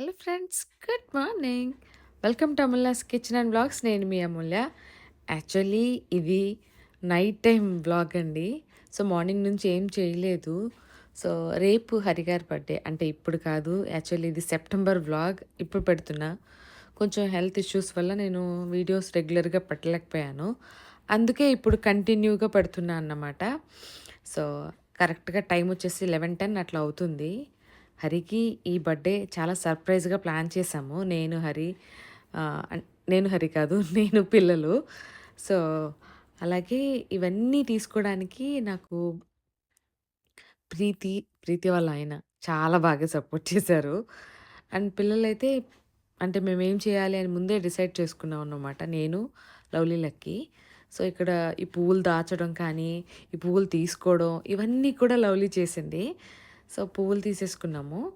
Hello friends good morning. Welcome to Amulya's kitchen and vlogs నేను మీ Amulya. Actually ఇది night time vlog అండి. So morning నుంచి ఏం చేయలేదు. సో రేపు హరిగారి బర్త్డే. అంటే ఇప్పుడు కాదు యాక్చువల్లీ ఇది సెప్టెంబర్ బ్లాగ్ ఇప్పుడు పెడుతున్నా. కొంచెం హెల్త్ ఇష్యూస్ వల్ల నేను వీడియోస్ రెగ్యులర్గా పెట్టలేకపోయాను. అందుకే ఇప్పుడు కంటిన్యూగా పెడుతున్నా అన్నమాట. సో కరెక్ట్గా టైం వచ్చేసి లెవెన్ టెన్ అట్లా అవుతుంది. హరికి ఈ బర్త్డే చాలా సర్ప్రైజ్గా ప్లాన్ చేశాము. నేను హరి నేను హరి కాదు నేను పిల్లలు. సో అలాగే ఇవన్నీ తీసుకోవడానికి నాకు ప్రీతి ప్రీతి వాళ్ళ ఆయన చాలా బాగా సపోర్ట్ చేశారు. అండ్ పిల్లలైతే అంటే మేము ఏం చేయాలి అని ముందే డిసైడ్ చేసుకున్నాం అన్నమాట. నేను లవ్లీ లక్కీ. సో ఇక్కడ ఈ పువ్వులు దాచడం కానీ ఈ పువ్వులు తీసుకోవడం ఇవన్నీ కూడా లవ్లీ చేసింది. సో పువ్వులు తీసేసుకున్నాము.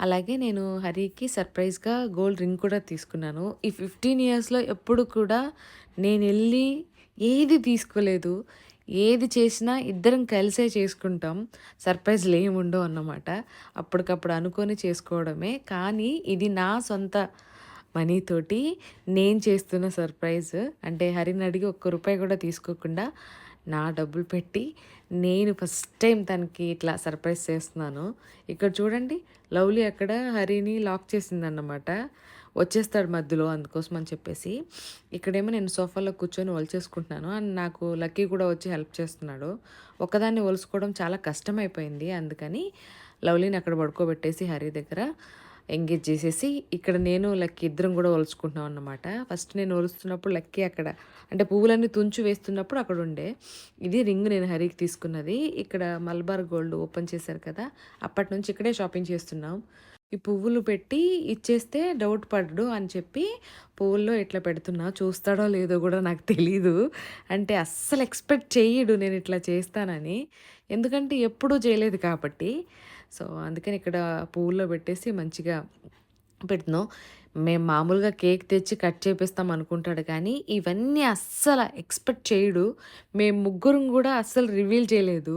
అలాగే నేను హరికి సర్ప్రైజ్గా గోల్డ్ రింగ్ కూడా తీసుకున్నాను. ఈ ఫిఫ్టీన్ ఇయర్స్లో ఎప్పుడు కూడా నేను వెళ్ళి ఏది తీసుకోలేదు. ఏది చేసినా ఇద్దరం కలిసే చేసుకుంటాం. సర్ప్రైజ్లు ఏమి ఉండవు అన్నమాట. అప్పటికప్పుడు అనుకొని చేసుకోవడమే. కానీ ఇది నా సొంత మనీతోటి నేను చేస్తున్న సర్ప్రైజ్. అంటే హరిని అడిగి ఒక్క రూపాయి కూడా తీసుకోకుండా నా డబ్బులు పెట్టి నేను ఫస్ట్ టైం తనకి ఇట్లా సర్ప్రైజ్ చేస్తున్నాను. ఇక్కడ చూడండి లవ్లీ అక్కడ హరిని లాక్ చేసిందన్నమాట. వచ్చేస్తాడు మధ్యలో అందుకోసం అని చెప్పేసి. ఇక్కడేమో నేను సోఫాలో కూర్చొని ఒలిచేసుకుంటున్నాను. అండ్ నాకు లక్కీ కూడా వచ్చి హెల్ప్ చేస్తున్నాడు. ఒకదాన్ని ఒలుసుకోవడం చాలా కష్టమైపోయింది. అందుకని లవ్లీని అక్కడ పడుకోబెట్టేసి హరి దగ్గర ఎంగేజ్ చేసేసి ఇక్కడ నేను లక్కీ ఇద్దరం కూడా ఒలుచుకుంటున్నాం అన్నమాట. ఫస్ట్ నేను ఒలుస్తున్నప్పుడు లక్కీ అక్కడ అంటే పువ్వులన్నీ తుంచు వేస్తున్నప్పుడు అక్కడ ఉండే. ఇది రింగ్ నేను హరికి తీసుకున్నది. ఇక్కడ మల్బార్ గోల్డ్ ఓపెన్ చేశారు కదా అప్పటి నుంచి ఇక్కడే షాపింగ్ చేస్తున్నాం. ఈ పువ్వులు పెట్టి ఇచ్చేస్తే డౌట్ పడ్డు అని చెప్పి పువ్వుల్లో ఇట్లా పెడుతున్నా చూస్తాడో లేదో కూడా నాకు తెలీదు. అంటే అస్సలు ఎక్స్పెక్ట్ చేయడు నేను ఇట్లా చేస్తానని. ఎందుకంటే ఎప్పుడూ చేయలేదు కాబట్టి. సో అందుకని ఇక్కడ పూల్లో పెట్టేసి మంచిగా పెడుతున్నాం. మేము మామూలుగా కేక్ తెచ్చి కట్ చేపిస్తాం అనుకుంటాడు కానీ ఇవన్నీ అస్సలు ఎక్స్పెక్ట్ చేయడు. మేము ముగ్గురం కూడా అస్సలు రివీల్ చేయలేదు.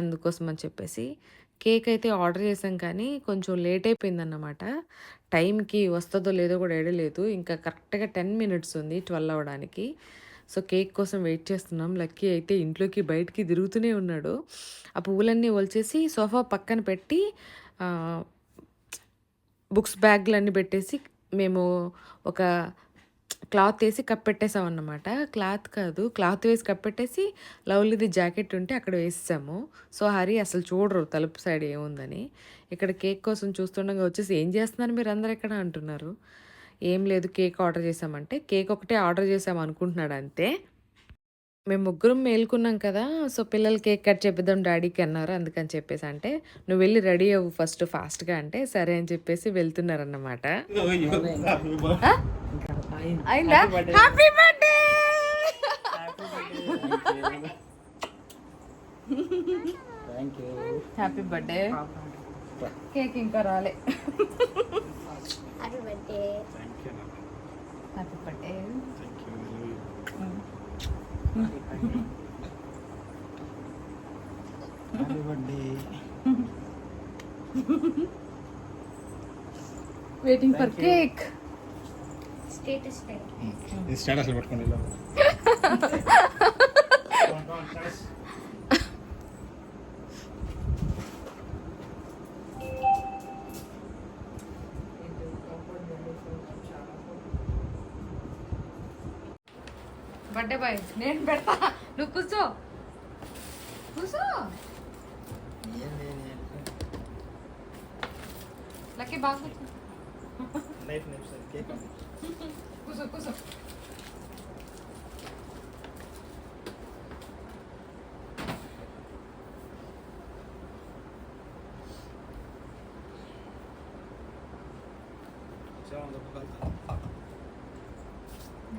అందుకోసం అని చెప్పేసి కేక్ అయితే ఆర్డర్ చేసాం కానీ కొంచెం లేట్ అయిపోయిందన్నమాట. టైంకి వస్తుందో లేదో కూడా ఏడలేదు ఇంకా కరెక్ట్గా టెన్ మినిట్స్ ఉంది ట్వెల్వ్ అవ్వడానికి. సో కేక్ కోసం వెయిట్ చేస్తున్నాం. లక్కీ అయితే ఇంట్లోకి బయటికి తిరుగుతూనే ఉన్నాడు. ఆ పువ్వులన్నీ ఒలిచేసి సోఫా పక్కన పెట్టి బుక్స్ బ్యాగ్లన్నీ పెట్టేసి మేము ఒక క్లాత్ వేసి కప్పెట్టేసాం అన్నమాట. క్లాత్ కాదు క్లాత్ వేసి కప్పెట్టేసి లవ్లీది జాకెట్ ఉంటే అక్కడ వేసాము సో హరి అసలు చూడరు తలుపు సైడ్ ఏముందని. ఇక్కడ కేక్ కోసం చూస్తుండగా వచ్చేసి ఏం చేస్తున్నారు మీరు అందరు ఎక్కడ అంటున్నారు. ఏం లేదు కేక్ ఆర్డర్ చేసామంటే కేక్ ఒకటే ఆర్డర్ చేసాం అనుకుంటున్నాడు అంతే మేము ముగ్గురం మేల్కున్నాం కదా సో పిల్లలు కేక్ కట్ చేపిద్దాం డాడీకి అన్నారు అందుకని చెప్పేసి అంటే నువ్వు వెళ్ళి రెడీ అవ్వు ఫస్ట్ ఫాస్ట్గా అంటే సరే అని చెప్పేసి వెళ్తున్నారన్నమాట. అయిందా? Happy birthday thank you happy birthday cake ఇంకా రాలే. Happy birthday thank you happy birthday thank you happy birthday waiting for Thank you. Cake status time ఇది స్టేటస్ పెట్టుకోండి ఇలా బర్త్డే బాయ్ నేను పెడతా నువ్వు కూర్చో కూర్చో లక్కీ బాగా కూర్చో నైట్ నిమిషం కేక్ కూర్చో కూర్చో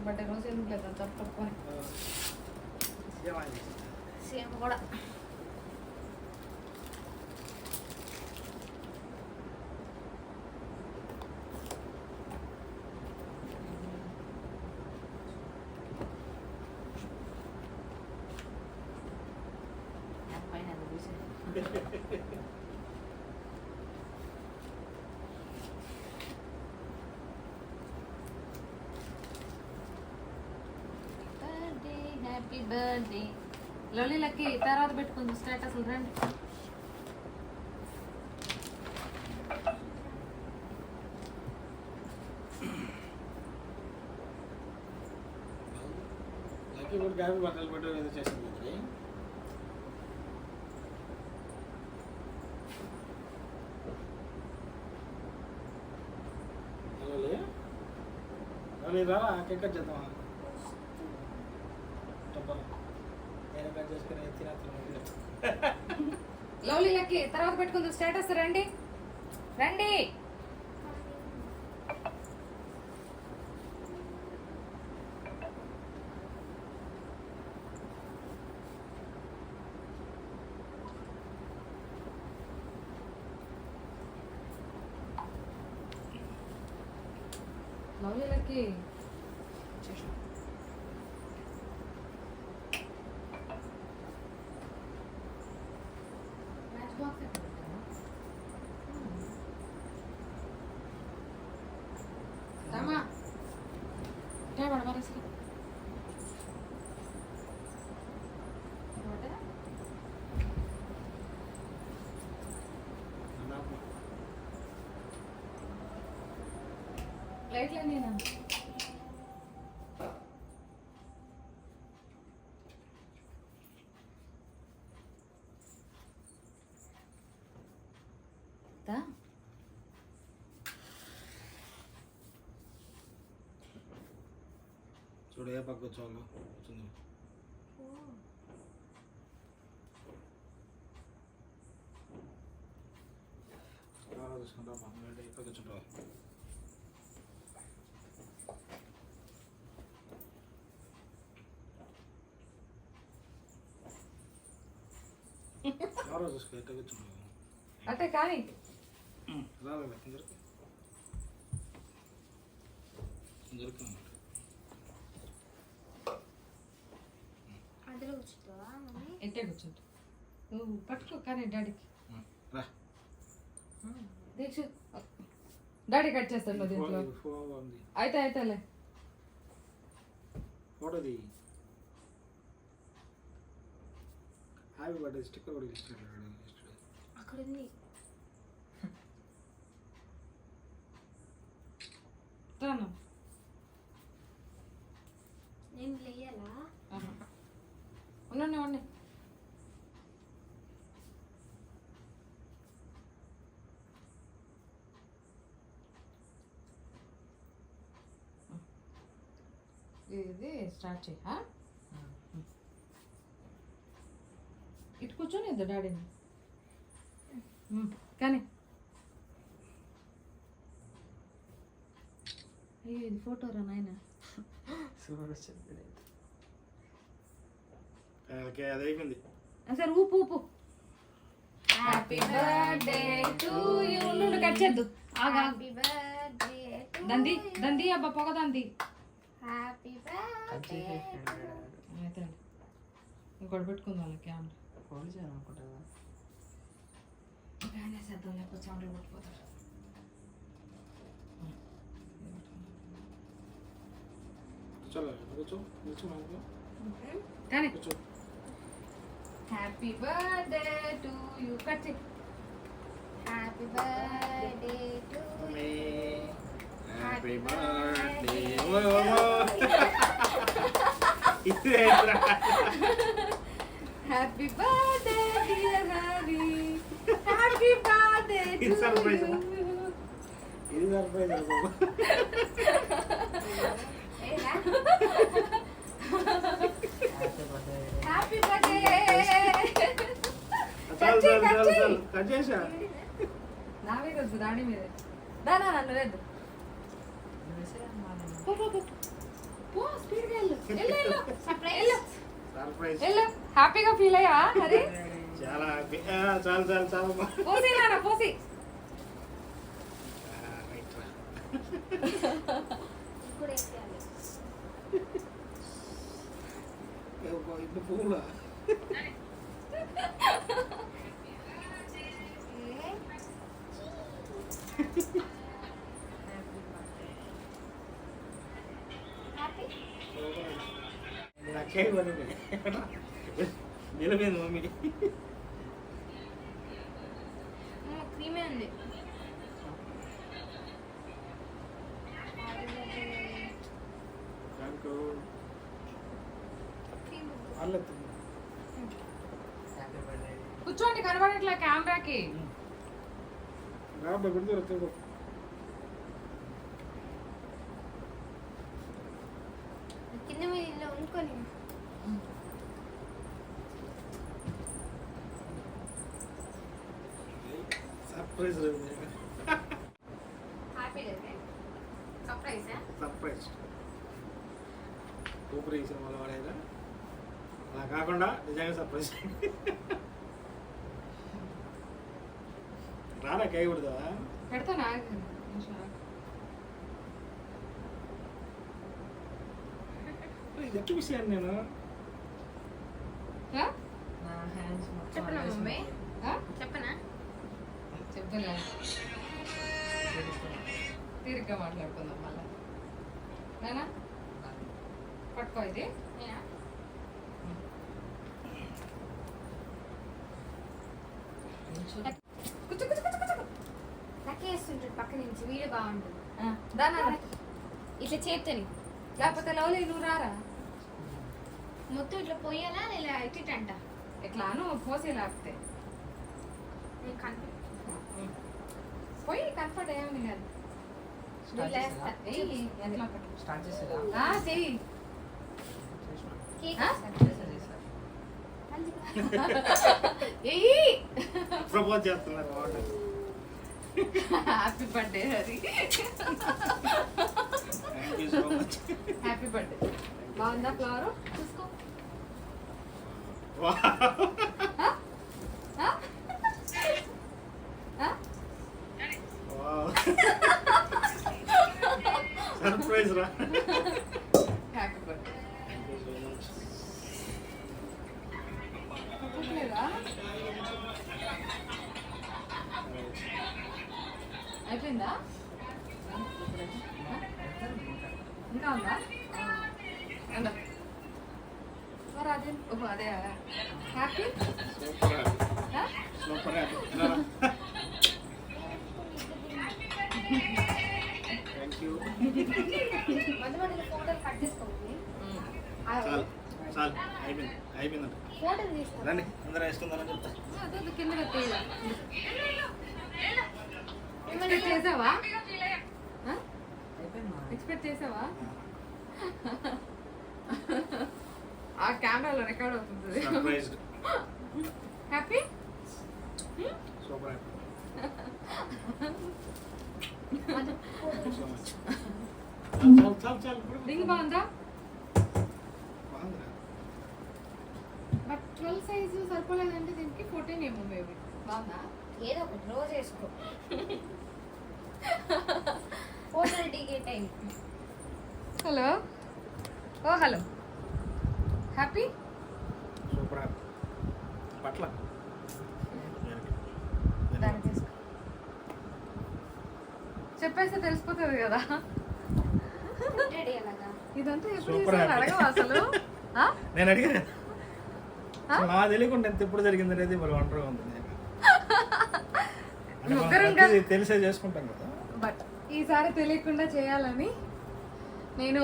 బర్త్డే రోజు ఎందుకు లేదా తప్ప సేమ్ కూడా పైన అది చూసి బర్త్డే లొల్లిలకి తర్వాత పెట్టుకుంది స్టేటస్ రండి. లక్కీ కూడా హ్యాపీ బట్టలు పెట్టు ఏదో చేసింది హలో లే హలో రా కేక్ కట్ చేద్దామా చెప్పాలి నేను కట్ చేసుకుని తినేస్తాను లవ్లీలకి తర్వాత పెట్టుకుందాం స్టేటస్ రండి. రండి. లవ్లీలకి మ్యాచ్ బాక్స్ ఎక్కడ పెట్టావా? రామా టే వాడు మరేసి లైట్లు నేనా దా చూడు ఏ పక్క కూర్చోవాలో కూర్చుంది చూసుకుంటా ఏ పక్క కూర్చుంటావా చూసుకో అంటే కానీ రాలేదు అందులో కూర్చుంటావా కూర్చుంటా నువ్వు పట్టుకో కానీ డాడీకి రా దీక్ష డాడీ కట్ చేస్తాడు దీంట్లో ఫోటో ఉంది అయితే అయితేలే ఫోటోది హ్యాపీ బర్త్డే స్టిక్కర్ కూడా ఇస్తాడు అక్కడ ఉంది రాను. నేను లేయాలా? ఉండండి ఉండండి. ఇది స్టార్ట్ చేయ ఇటు కూర్చొని ఇద్దు డాడీని. కానీ. అయ్యో ఇది ఫోటో రా నాయన? సరే ఊపు ఊపు. హ్యాపీ బర్త్డే టు యూ నుండి కట్ చేద్దు. ఆగా. దంది దంది అబ్బా పొగ దంది. హ్యాపీ బర్త్డే అయితే ఇంకోటి పెట్టుకుందాం కెమెరా ఫ్యాన్ వేసేద్దాం లేకపోతే చెమటలు పట్టిపోతారు కూర్చోలే కూర్చో కూర్చో మనకు కానీ కూర్చో happy birthday to you cut చేయి happy birthday to me happy Happy birthday birthday. ఇది ఏంట్రా? Happy birthday dear Hari happy birthday ఇది ఆ? ఇది సర్ప్రైజ్ బాబు హ్యాపీ బర్త్డే చాలు చాలు చాలు చాలు. కట్ చేసా? నా మీద వద్దు దాని మీద. దానా నన్ను లేదు పో పో పో. పో స్పీడ్గా వెళ్ళు వెళ్ళు. వెళ్ళు వెళ్ళు. సర్ప్రైజ్ వెళ్ళు హ్యాపీగా ఫీల్ అయ్యా హరి చాలా happy. ఆ, చాలు చాలు చాలు పోసి నాన్న పోసి ఆ, రైట్ రా. ఇప్పుడు వేసేయాలి ఏ, ఒక ఇన్ని పువ్వులా హ్యాపీ నాకు కేక్ పడింది నిలబడింది మమ్మీ. క్రీమే ఉంది. కూర్చోండి కనబడట్లే కెమెరాకి. కింద మీద ఇలా ఉండుకొని సర్ప్రైజ్ కదా సర్ప్రైజా. ఊపిరి సినిమాలో వాడేదా? అలా కాకుండా నిజంగా సర్ప్రైజ్. రానా కేక్ పెడతావా? పెడతానా? ఎట్టు విషయాన్ని నేను. చెప్పనా మమ్మీ? చెప్పనా? తీరిగ్గా మాట్లాడుకుందాం మళ్ళా. నానా? పట్టుకో ఇది. నేనా? కూర్చో కూర్చో కూర్చో కూర్చో. నక్కేస్తుంటాడు పక్క నుంచి వీడియో బాగుంటుంది. దానా ఇట్లా చేత్తని. లేకపోతే లవ్లీ నువ్వు రారా? మొత్తం ఇట్లా పోయాలా ఇలా ఎట్టిటంట ఎట్లాను పోసి లేకపోతే నేను కనిపి పోయి కంఫర్ట్ ఏమని కాదు చెయ్యి. ప్రపోజ్ చేస్తున్నారు happy birthday Hari. Happy birthday బాగుందా ఫ్లవర్ చూసుకో ఎక్స్పెక్ట్ చేసావా? ఎక్స్పెక్ట్ చేసావా? ఆ కెమెరాలో రికార్డ్ అవుతుంది. హ్యాపీ సూపర్ చాలు రింగ్ బాగుందా? బట్ ట్వెల్వ్ సైజు సరిపోలేదంటే దీనికి ఫోర్టీన్ ఏమో మేబీ బాగుందా? ఏదో ఒకటి రోజు వేసుకో ఫోటోలు దిగే time. Hello? Oh hello. Happy? Super happy. పట్ల. చెప్పేస్తే తెలిసిపోతుంది కదా. ఇదంతా ఎప్పుడు. అడగవా అసలు? ఆ? నేను అడిగా ఆ? నా తెలియకుండా ఎంత ఎప్పుడు జరిగింది అనేది మరి ఒంటరిగా ఉంది. ముగ్గురం తెలిసే చేసుకుంటాం కదా. బట్ ఈసారి తెలియకుండా చేయాలని నేను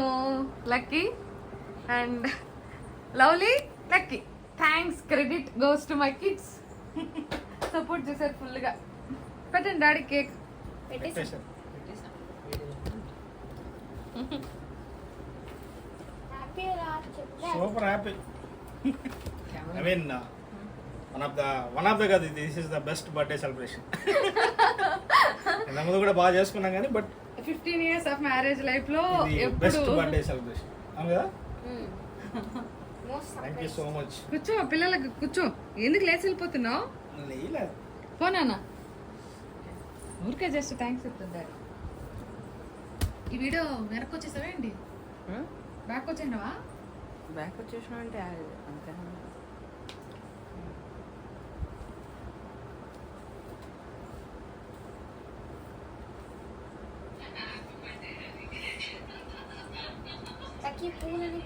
Lucky and lovely Lucky. Thanks credit goes to my kids support చేశారు ఫుల్గా. పెట్టండి డాడీ కేక్. పెట్టేసి super happy. I mean one of the one of the కాదు this is the best birthday celebration ముందు కూడా బాగా చేసుకున్నాం కానీ but fifteen years of marriage లైఫ్లో బెస్ట్ ఎప్పుడు బర్త్డే సెలబ్రేషన్ అవును కదా? థ్యాంక్ యూ సో మచ్ కూర్చో పిల్లలకి కూర్చో. ఎందుకు లేచి వెళ్ళిపోతున్నావు? లేదు. పోనా ఊరికే జస్ట్ థ్యాంక్స్ చెప్తుంది ఈ వీడియో వెనక్కి వచ్చేసావా ఏంటి? బ్యాక్ వచ్చేసినావా? బ్యాక్ వచ్చేసిన అంటే అంతే తక్కి పూలని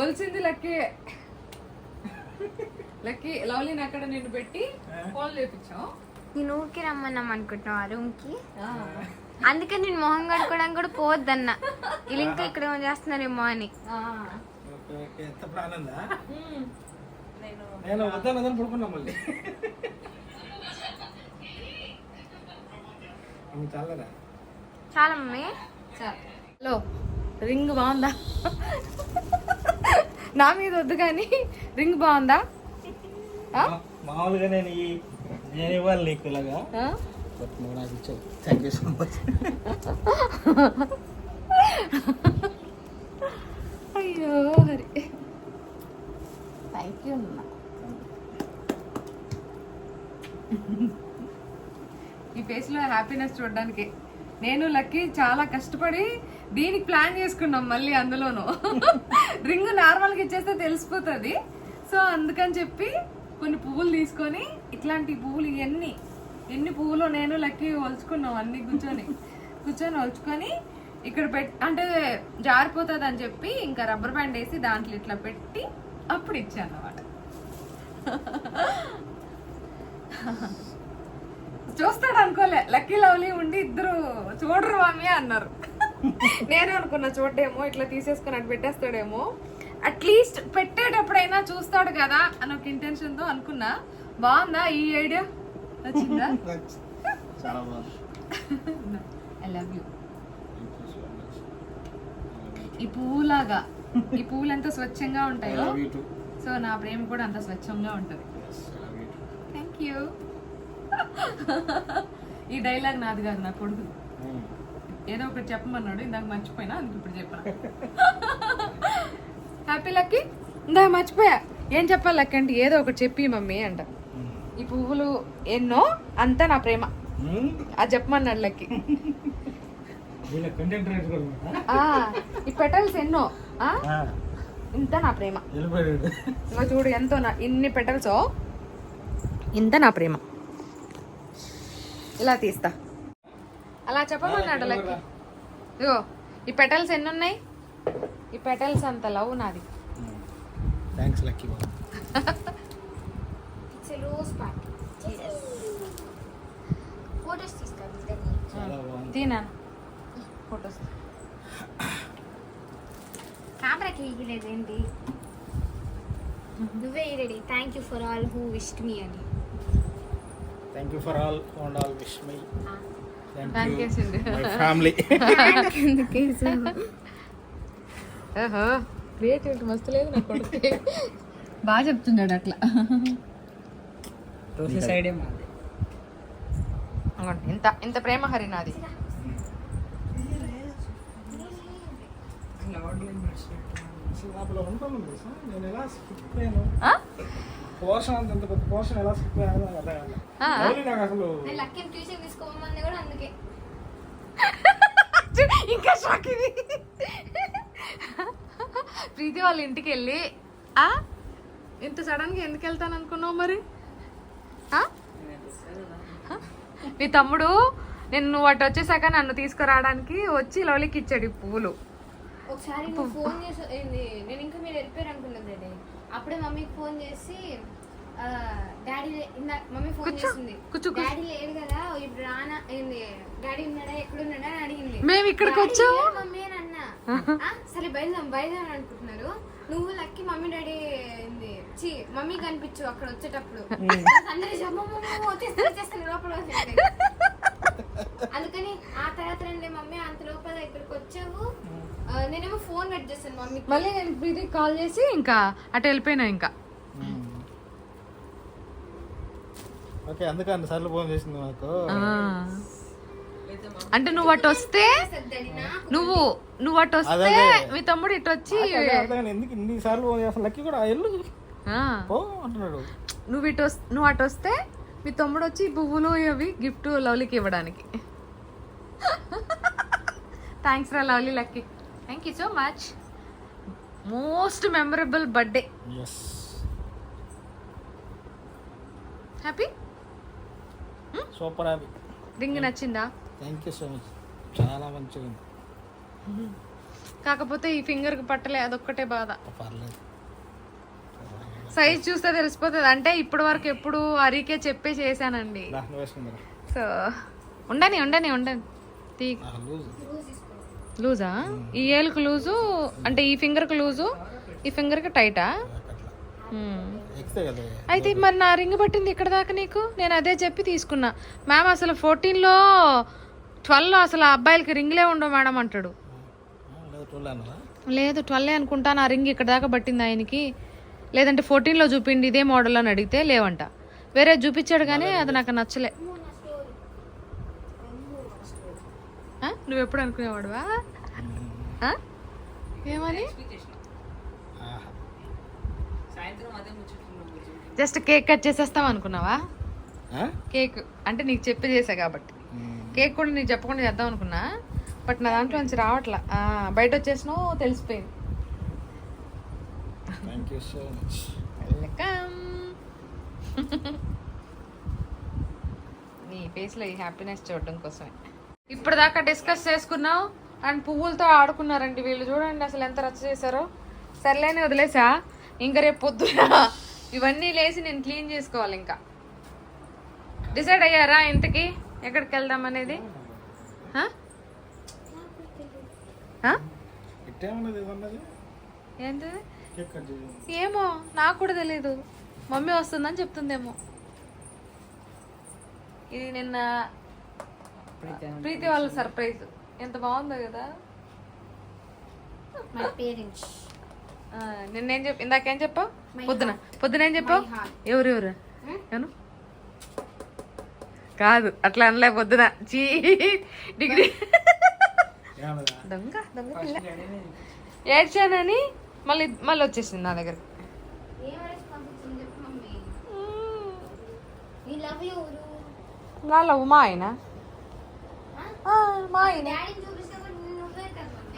ఒలిసింది లక్కీ. లక్కీ లవ్లీని అక్కడ నిన్ను పెట్టి ఫోన్ చేపించాం నేను ఊరికి రమ్మన్నాం అనుకుంటున్నావా రూమ్కి అందుకే నేను మొహం కడుక్కోవడానికి కూడా పోవద్దన్న. వీళ్ళు ఇంకా ఇక్కడ ఏమో చేస్తున్నారేమో అని. Okay, okay. ఎంత ప్రాణందా? నేను నేను వద్దన్నదని పడుకున్నా మళ్ళీ. ఆమె చాలరా? చాలా మమ్మీ హలో. రింగ్ బాగుందా? నా మీద వద్దు కానీ రింగ్ బాగుందా? మామూలుగా నేను ఈ నేను ఇవ్వాలి నీకు ఇలాగా. ఆ? బట్ నువ్వు నాకు ఇచ్చావు. థ్యాంక్ యూ సో మచ్ అయ్యో హరి. థ్యాంక్ యూ అన్న ఈ ఫేస్లో హ్యాపీనెస్ చూడడానికి. నేను లక్కీ చాలా కష్టపడి దీనికి ప్లాన్ చేసుకున్నాం మళ్ళీ అందులోను. రింగ్ నార్మల్గా ఇచ్చేస్తే తెలిసిపోతుంది. సో అందుకని చెప్పి కొన్ని పువ్వులు తీసుకొని ఇట్లాంటి పువ్వులు ఇవన్నీ ఎన్ని పువ్వులు నేను లక్కీ ఒలుచుకున్నాం అన్ని కూర్చొని. కూర్చొని ఒలుచుకొని ఇక్కడ పెట్ అంటే జారిపోతుంది అని చెప్పి ఇంకా రబ్బర్ బ్యాండ్ వేసి దాంట్లో ఇట్లా పెట్టి అప్పుడు ఇచ్చాను అనమాట చూస్తాడు అనుకోలే. లక్కీ లవ్లీ ఉండి ఇద్దరు చూడరు మామి అన్నారు. నేను అనుకున్నా చూడేమో ఇట్లా తీసేసుకొని అటు పెట్టేస్తాడేమో. అట్లీస్ట్ పెట్టేటప్పుడైనా చూస్తాడు కదా అని ఒక ఇంటెన్షన్తో అనుకున్నా. బాగుందా ఈ ఐడియా నచ్చిందా? చాలా బాగుంది. ఐ లవ్ యూ ఈ పువ్వులాగా ఈ పువ్వులు ఎంత స్వచ్ఛంగా ఉంటాయో? సో నా ప్రేమ కూడా అంత స్వచ్ఛంగా ఉంటుంది. థ్యాంక్ యూ ఈ డైలాగ్ నాది కాదు నా కొడుకు. ఏదో ఒకటి చెప్పమన్నాడు ఇందాక మర్చిపోయినా అందుకు ఇప్పుడు చెప్పాను హ్యాపీ లక్కీ ఇందాక మర్చిపోయా. ఏం చెప్పాలి లక్కీ అంటే ఏదో ఒకటి చెప్పి మమ్మీ అంట. ఈ పువ్వులు ఎన్నో అంతా నా ప్రేమ. అది చెప్పమన్నాడు లక్కీ ఈ పెటల్స్ ఎన్నో ఇంత నా ప్రేమ. ఇంకా చూడు ఎంతో నా ఇన్ని పెటల్సో ఇంత నా ప్రేమ. ఇలా తీస్తా. అలా చెప్పమన్నాడు లక్కీ. ఇగో ఈ పెటల్స్ ఎన్ని ఉన్నాయి ఈ పెటల్స్ అంత లవ్ నాది. థ్యాంక్స్ లక్కీ బాబు. ఇట్స్ రోజ్ పార్ట్ ఫోటోస్ తీస్తాను ఇద్దరిని. చాలా బాగుంది. తీనా? ఫొటోస్ కెమెరాకి వేయలేదు ఏంటి? నువ్వే ready thank you for all who wished me అని. Thank you for all and all wish my family ఓహో. క్రియేటివిటీ మస్తు లేదు నా కొడుకు బాగా చెప్తున్నాడు అట్లా. ఇంత ఇంత ప్రేమ హరి నాది. నేను ఎలా? పోర్షన్ అంత ఎంత పెద్ద పోర్షన్ ఎలా స్కిప్ అయ్యాను నాకు అర్థం కాదు నాకు అసలు నేను లక్కీని ట్యూషన్ తీసుకోమని కూడా అందుకే. ఇంకా షాక్ ఇది. ప్రీతి వాళ్ళ ఇంటికి వెళ్ళి ఆ? ఇంత సడన్గా ఎందుకు వెళ్తాను అనుకున్నావు మరి? ఆ? మీ తమ్ముడు నేను నువ్వు అటు వచ్చేసాక నన్ను తీసుకురావడానికి వచ్చి లౌలికి ఇచ్చాడు ఈ పువ్వులు ఒకసారి నువ్వు ఫోన్ చేసి ఏంది నేను ఇంకా మీరు వెళ్ళిపోయారు అనుకున్నాను డాడీ. అప్పుడే మమ్మీకి ఫోన్ చేసి డాడీ మమ్మీ ఫోన్ చేసింది. డాడీ లేడు కదా ఇప్పుడు రానా ఏంది డాడీ ఉన్నాడా ఎక్కడున్నాడా అని అడిగింది. మేము ఇక్కడికి వచ్చాము. మమ్మీ అని అన్నా. సరే బయలుదేరం బయలుదేరం అనుకుంటున్నారు. నువ్వు లక్కి మమ్మీ డాడీ ఏంది చి మమ్మీ కనిపించు అక్కడ వచ్చేటప్పుడు. అందరూ చెప్పమ్మ వచ్చేస్తాను వచ్చేస్తాను లోపల. అందుకని ఆ తర్వాత రండి మమ్మీ అంత లోపల ఇక్కడికి వచ్చావు. నేనేమో ఫోన్ కట్ చేస్తాను మమ్మీకి మళ్ళీ నేను ప్రీతికి కాల్ చేసి ఇంకా అటు వెళ్ళిపోయినా ఇంకా. ఓకే అందుకే అన్ని సార్లు ఫోన్ చేసింది నాకు ఆ. అంటే నువ్వు అటు వస్తే నువ్వు నువ్వు అటు వస్తే. మీ తమ్ముడు ఇటు వచ్చి ఎందుకు ఇన్ని సార్లు ఫోన్ చేస్తాను లక్కీ కూడా ఎల్లు ఆ. పో అంటున్నాడు. నువ్వు ఇటు నువ్వు అటు వస్తే మీ తమ్ముడు వచ్చి పువ్వులు అవి గిఫ్ట్ లవ్లీకి ఇవ్వడానికి. థ్యాంక్స్ రా lovely Lucky. Thank you so much most memorable birthday happy super happy ring నచ్చిందా? థ్యాంక్ యూ సో మచ్ చాలా మంచిగా కాకపోతే ఈ ఫింగర్కి పట్టలే అదొక్కటే బాధ. పర్లేదు. సైజ్ చూస్తే తెలిసిపోతుంది. అంటే ఇప్పటి వరకు ఎప్పుడు అరికే చెప్పే చేశానండి. సో ఉండని ఉండని ఉండని. తీ. లూజ్? ఈ ఏలుకు లూజు అంటే ఈ ఫింగర్కి లూజు ఈ ఫింగర్కి టైటా? అయితే మరి నా రింగ్ పట్టింది ఇక్కడ దాకా నీకు? నేను అదే చెప్పి తీసుకున్నా. మ్యామ్ అసలు ఫోర్టీన్లో ట్వెల్వ్లో అసలు ఆ అబ్బాయిలకి రింగ్లే ఉండవు మేడం అంటాడు. లేదు ట్వెల్వ్ అనుకుంటా నా రింగ్ ఇక్కడ దాకా పట్టింది ఆయనకి. లేదంటే ఫోర్టీన్లో చూపిండి ఇదే మోడల్ అని అడిగితే లేవంట. వేరే చూపించాడు కానీ అది నాకు నచ్చలే ఆ? నువ్వు ఎప్పుడు అనుకునేవాడువా? ఏమని? జస్ట్ కేక్ కట్ చేసేస్తాం అనుకున్నావా? కేక్. అంటే నీకు చెప్పి చేసా కాబట్టి. కేక్ కూడా నీకు చెప్పకుండా చేద్దాం అనుకున్నా. బట్ నా దాంట్లో నుంచి రావట్లా. బయట వచ్చేసినావు తెలిసిపోయింది. Thank you so much welcome నీ ఫేస్లో ఈ హ్యాపీనెస్ చూడడం కోసమే. ఇప్పటిదాకా డిస్కస్ చేసుకున్నావు అండ్ పువ్వులతో ఆడుకున్నారండి వీళ్ళు. చూడండి అసలు ఎంత రచ్చ చేశారో. సర్లేని వదిలేసా? ఇంకా రేపు పొద్దున ఇవన్నీ లేచి నేను క్లీన్ చేసుకోవాలి ఇంకా. డిసైడ్ అయ్యారా ఇంతకి? ఎక్కడికి వెళ్దాం అనేది? ఏంటిది? ఏమో నాకు కూడా తెలీదు. మమ్మీ వస్తుందని చెప్తుందేమో. ఇది నిన్న ప్రీతి వాళ్ళ సర్ప్రైజ్. ఎంత బాగుందో కదా. మై పేరెంట్స్ ఆ, నిన్నేం చెప్ప ఇందాకేం చెప్పావు? పొద్దున. పొద్దున ఏం చెప్పావు. ఎవరు ఎవరు? ఏను కాదు అట్లా అనలే పొద్దున. చీ డిగ్రీ. దొంగ దొంగ పిల్ల. ఏడ్చానని మళ్ళీ మళ్ళీ వచ్చేసింది నా దగ్గర. ఏం రెస్పాన్సిబిలిటీ చెప్పు మమ్మీ? నీ లవ్ ఎవరు నా లవ్ మా ఆయన. మా ఆయన.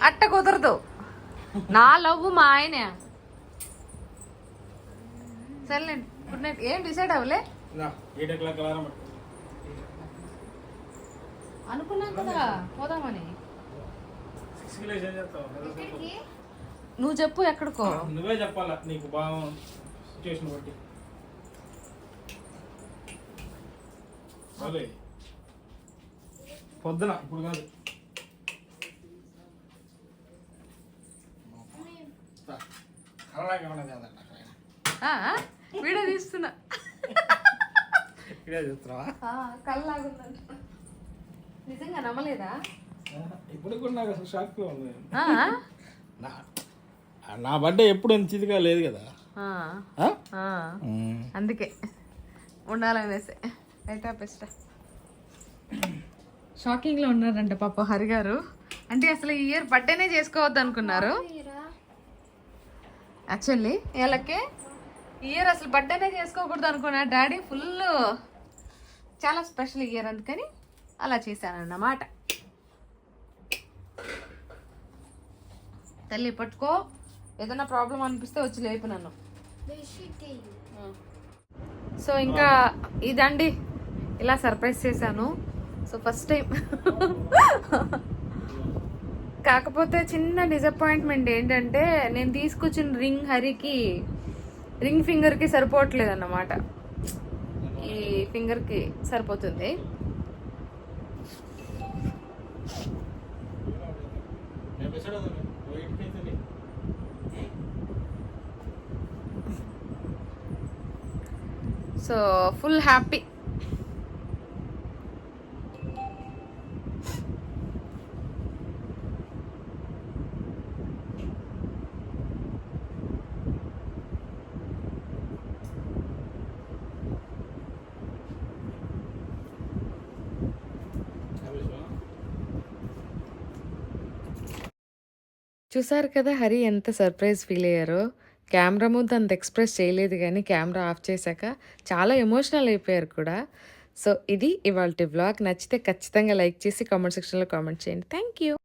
అట్ట కుదరదు. నా లవ్ మా ఆయనే. సర్లేండి గుడ్ నైట్ ఏం డిసైడ్ అవ్వలే? అనుకున్నాం కదా పోదామని. నువ్వు చెప్పు ఎక్కడికో. నువ్వే చెప్పాలా? నీకు బాగా సిచ్యువేషన్ బట్టి. పొద్దున ఇప్పుడు కాదు. వీడియో తీస్తున్నా. ఇక్కడే చూస్తున్నావా? కళ్ళలాగుందంట నిజంగా నమ్మలేదా? ఇప్పుడు కూడా నాకు అసలు ఉంది? నా నా బర్త్డే ఎప్పుడు ఎంత చితిగా లేదు కదా. అందుకే. ఉండాలనేసి. రైటా బెస్ట్ షాకింగ్లో ఉన్నారంట పాప హరి గారు. అంటే అసలు ఈ ఇయర్ బర్త్డేనే చేసుకోవద్దు అనుకున్నారు. యాక్చువల్లీ వీళ్ళకి ఈ ఇయర్ అసలు బర్త్డేనే చేసుకోకూడదు అనుకున్నా. డాడీ ఫుల్ చాలా స్పెషల్ ఇయర్ అందుకని అలా చేశానన్నమాట. తల్లి పట్టుకో. ఏదైనా ప్రాబ్లం అనిపిస్తే వచ్చి లేపు నన్ను. సో ఇంకా ఇదండి. ఇలా సర్ప్రైజ్ చేశాను. సో ఫస్ట్ టైం కాకపోతే చిన్న డిసప్పాయింట్మెంట్ ఏంటంటే నేను తీసుకొచ్చిన రింగ్ హరికి రింగ్ ఫింగర్కి సరిపోవట్లేదు అన్నమాట ఈ ఫింగర్కి సరిపోతుంది. సో ఫుల్ హ్యాపీ చూసారు కదా హరి ఎంత సర్ప్రైజ్ ఫీల్ అయ్యారో. కెమెరా ముందు అంత ఎక్స్ప్రెస్ చేయలేదు కానీ కెమెరా ఆఫ్ చేశాక చాలా ఎమోషనల్ అయిపోయారు కూడా. సో ఇది ఇవాళ వ్లాగ్. నచ్చితే ఖచ్చితంగా లైక్ చేసి కామెంట్ సెక్షన్లో కామెంట్ చేయండి. Thank you